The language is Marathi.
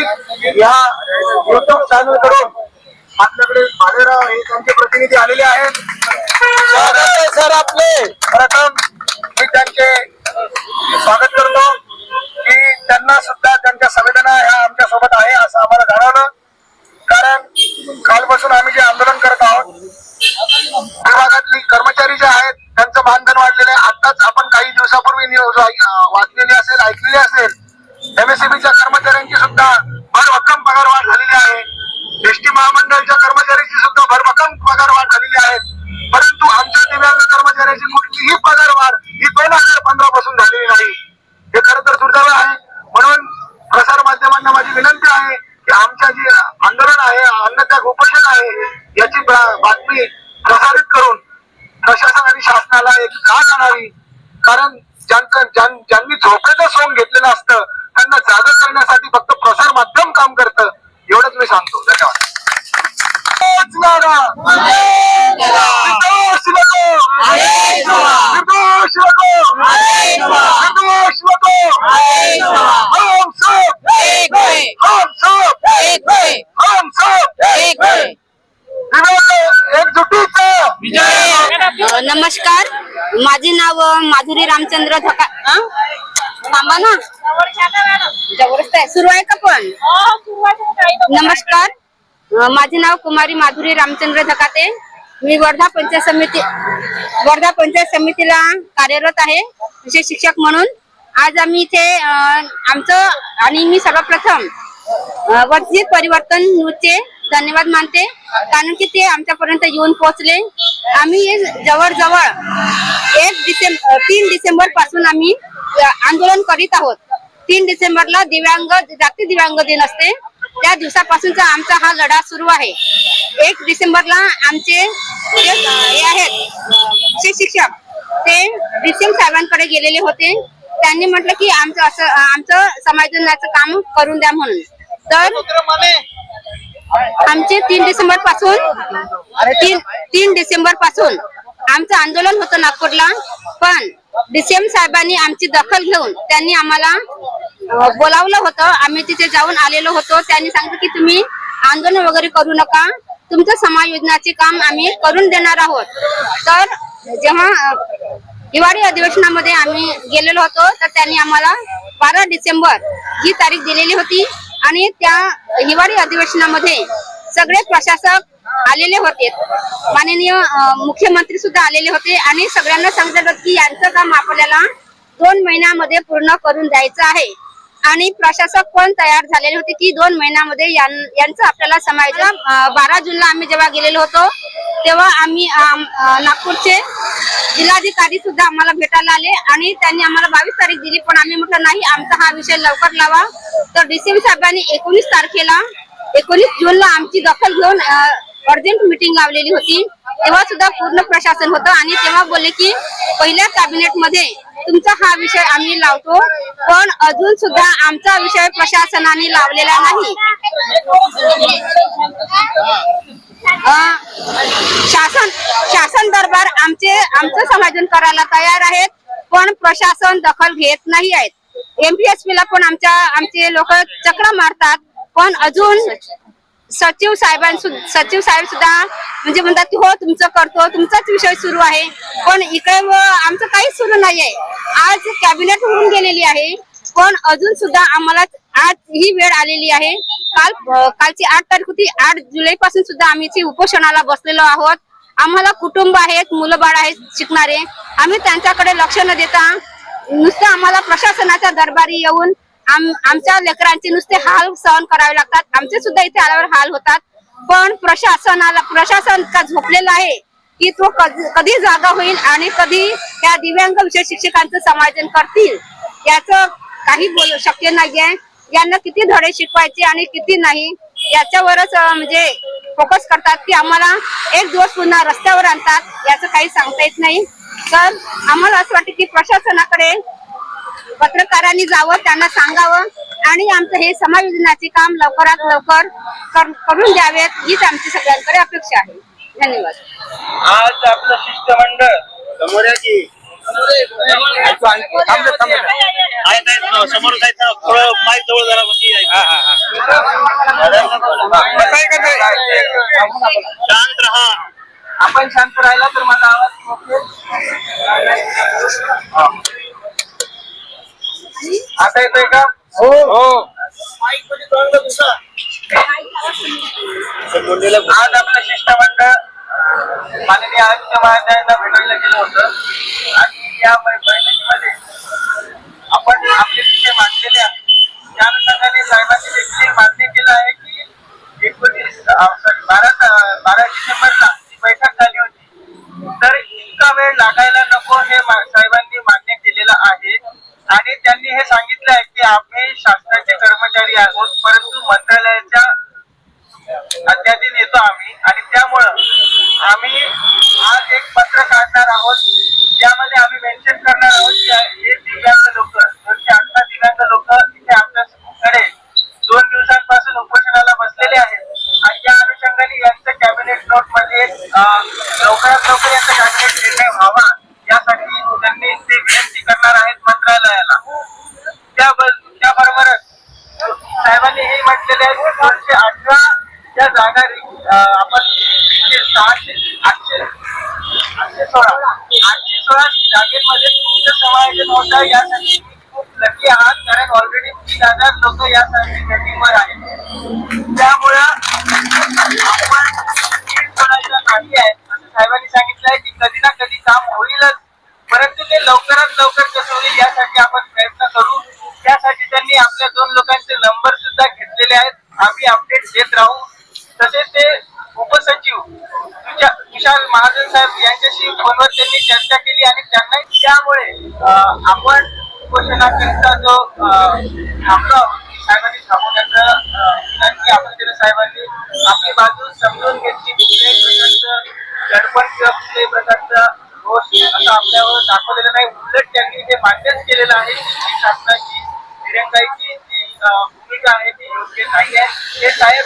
निश्चित या युट्यूब चॅनलकडून आपल्याकडे भालेराव हे त्यांचे प्रतिनिधी आलेले आहेत. सर आपले. प्रथम मी त्यांचे स्वागत करतो. की त्यांना सुद्धा त्यांच्या संवेदना ह्या आमच्यासोबत आहे असं आम्हाला जाणवलं. कारण कालपासून आम्ही जे आंदोलन करत आहोत विभागातली कर्मचारी जे आहेत त्यांचं मानधन वाढलेलं आहे. आताच आपण काही दिवसापूर्वी न्यूज ही कुठलीही पगार वाढ. ही दोन हजार पंधरा पासून झालेली नाही. हे खरं तर दुर्दैव आहे. म्हणून प्रसार माध्यमांना माझी विनंती आहे की आमच्या जे आंदोलन आहे अन्नत्याग उपोषण आहे याची बातमी प्रसारित करून प्रशासन आणि शासनाला एक जाग आणावी कारण ज्यांचं ज्यांनी झोपेचं सोंग घेतलेलं असतं त्यांना जागा करण्यासाठी फक्त प्रसार माध्यम काम करतं एवढंच मी सांगतो धन्यवाद तोच नारा! निर्दोष नको! निर्दोष नको! निर्दोष नको! हम सब एक है. हम सब एक है. हम सब एक है. दिव्यांग एकजुटीचं अ, नमस्कार. माझे नाव माधुरी रामचंद्र धका? थांबा ना. जवळच आहे. सुरू आहे का पण? नमस्कार. अ, माझे नाव कुमारी माधुरी रामचंद्र धकाते. मी वर्धा पंचायत समिती वर्धा पंचायत समितीला कार्यरत आहे. विशेष शिक्षक म्हणून. आज आम्ही इथे आमचं आणि मी सर्वप्रथम अ, वर्धित परिवर्तन न्यूजचे धन्यवाद मानते. कारण की ते आमच्यापर्यंत येऊन पोहोचले. आम्ही जवळजवळ एक डिसेंबर तीन डिसेंबरपासून आम्ही आंदोलन करीत आहोत. तीन डिसेंबरला दिव्यांग जागतिक दिव्यांग दिन असते. त्या दिवसापासूनचा आमचा हा लढा सुरू आहे. एक डिसेंबरला आमचे हे आहेत शिक्षक ते डीसीएम साहेबांकडे गेलेले होते. त्यांनी म्हटलं की आमचं असं आमचं समायोजनाचं काम करून द्या म्हणून. तर आमचे तीन डिसेंबरपासून तीन तीन डिसेंबरपासून आमचं आंदोलन होतं नागपूरला. पण डीसीएम साहेबांनी आमची दखल घेऊन त्यांनी आम्हाला बोलावलं होतं. आम्ही तिथे जाऊन आलेलो होतो. त्यांनी सांगितलं की तुम्ही आंदोलन वगैरे करू नका. तुमचं समायोजनाचे काम आम्ही करून देणार आहोत. तर जेव्हा हिवाळी अधिवेशनामध्ये आम्ही गेलेलो होतो तर त्यांनी आम्हाला बारा डिसेंबर ही तारीख दिलेली होती. आणि त्या हिवाळी अधिवेशनामध्ये सगळे प्रशासक आलेले होते. माननीय मुख्यमंत्री सुद्धा आलेले होते आणि सगळ्यांना सांगितलं की यांचं काम आपल्याला दोन महिन्यामध्ये पूर्ण करून द्यायचं आहे. आणि प्रशासक पण तयार झालेले होते की दोन महिन्यामध्ये यांचं आपल्याला समायोजन बारा जूनला आम्ही जेव्हा गेलेलो होतो तेव्हा आम्ही नागपूरचे जिल्हाधिकारी सुद्धा आम्हाला भेटायला आले आणि त्यांनी आम्हाला बावीस तारीख दिली पण आम्ही म्हटलं नाही आमचा हा विषय लवकर लावा. तर डीसीबी साहेबांनी एकोणीस तारखेला एकोणीस जूनला आमची दखल घेऊन अर्जंट मिटिंग लावलेली होती. तेव्हा सुद्धा पूर्ण प्रशासन होतं आणि तेव्हा बोलले की पहिल्या कॅबिनेटमध्ये तुमचा हा विषय आम्ही लावतो पण अजून सुद्धा आमचा विषय प्रशासनाने लावलेला नाही. अं, शासन शासन दरबार आमचे आमचं समायोजन करायला तयार आहेत पण प्रशासन दखल घेत नाही आहेत. एमपीएसपी ला पण आमच्या आमचे लोक चक्र मारतात पण अजून सचिव साहेबां सचिव साहेब सुद्धा म्हणजे म्हणतात की हो तुमचं करतो तुमचाच विषय सुरू आहे. पण इकडे आमचं काहीच सुरू नाहीये. आज कॅबिनेट होऊन गेलेली आहे. पण अजून सुद्धा आम्हाला आज ही वेळ आलेली आहे. काल कालची आठ तारीख होती. आठ जुलै पासून सुद्धा आम्ही उपोषणाला बसलेलो आहोत. आम्हाला कुटुंब आहेत मुलं बाळ आहेत शिकणारे. आम्ही त्यांच्याकडे लक्ष न देता नुसतं आम्हाला प्रशासनाच्या दरबारी येऊन आम आमच्या लेकरांचे नुसते हाल सहन करावे लागतात. आमचे सुद्धा इथे आल्यावर हाल होतात. पण प्रशासनाला प्रशासन का झोपलेला आहे की तो कधी जागा होईल आणि कधी त्या दिव्यांग विषय शिक्षकांचं समायोजन करतील याचं काही बोल शक्य नाहीये. यांना किती धडे शिकवायचे आणि किती नाही याच्यावरच म्हणजे फोकस करतात की आम्हाला एक दिवस पुन्हा रस्त्यावर आणतात याचं काही सांगता येत नाही. तर आम्हाला असं वाटतं की प्रशासनाकडे पत्रकारांनी जावं त्यांना सांगावं आणि आमचं हे समायोजनाचे काम लवकरात लवकर कर- करून द्यावेत हीच आमची सगळ्यांकडे अपेक्षा आहे. धन्यवाद. आज आपलं शिष्टमंडळ समोर समोर जायचं थोडं माईक जवळ जरा म्हणजे? शांत राहा. आपण शांत राहिला तर माझा आवाज हा. आता येतोय का? हो. हो. आज आपलं शिष्टमंडळ माननीय आदित्य महाराजांना भेटायला गेलं होतं. आणि या बैठकीमध्ये आपण आपले विषय मांडलेले आहेत. त्या अनुषंगाने साहेबांनी देखील मान्य केलं आहे की एकोणीस सॉरी बारा बारा डिसेंबरला ही बैठक झाली होती तर इतका वेळ लागायला नको हे साहेबांनी मान्य केलेलं आहे आणि त्यांनी हे सांगितलं आहे की आम्ही शासनाचे अधिकारी आहोत परंतु मंत्रालयाच्या अध्याधीन येतो आम्ही. आणि त्यामुळं आम्ही आज एक पत्र काढणार आहोत. त्यामध्ये आम्ही मेन्शन करणार आहोत की हे दिव्यांग लोक दोनशे अठरा दिव्यांग लोक इथे आमच्याकडे दोन दिवसांपासून उपोषणाला बसलेले आहेत. आणि या अनुषंगाने यांचं कॅबिनेट नोटमध्ये लवकरात लवकर यांचा कॅबिनेट निर्णय व्हावा. आठशे सोळा आठशे सोळा जागेमध्ये तुमचं समायोजन होत आहे यासाठी खूप लकी आहात कारण ऑलरेडी तीन हजार लोक यासाठी वेटिंगवर आहेत त्यामुळं आपण नीट नाही आहे असं साहेबांनी सांगितलं आहे की कधी ना कधी काम होईलच परंतु ते लवकरात लवकर कसं होईल यासाठी आपण प्रयत्न करू. त्यासाठी त्यांनी आपल्या दोन लोकांचे नंबर सुद्धा घेतलेले आहेत आम्ही अपडेट देत राहू तसेच ते विशाल महाजन साहेब यांच्याशी फोनवर त्यांनी चर्चा केली आणि त्यांना त्यामुळे आपण उपोषणाकरिता जो थांबलो साहेबांनी थांबवण्याचं विनंती आपण केलं. साहेबांनी आपली बाजू समजून घेतली. कुठल्याही प्रकारचं दडपण किंवा कुठल्याही प्रकारचं रोष असं आपल्यावर दाखवलेलं नाही. उलट त्यांनी ते मान्यच केलेलं आहे की शासनाची निरंगाईची जी भूमिका आहे ती योग्य नाही आहे. हे साहेब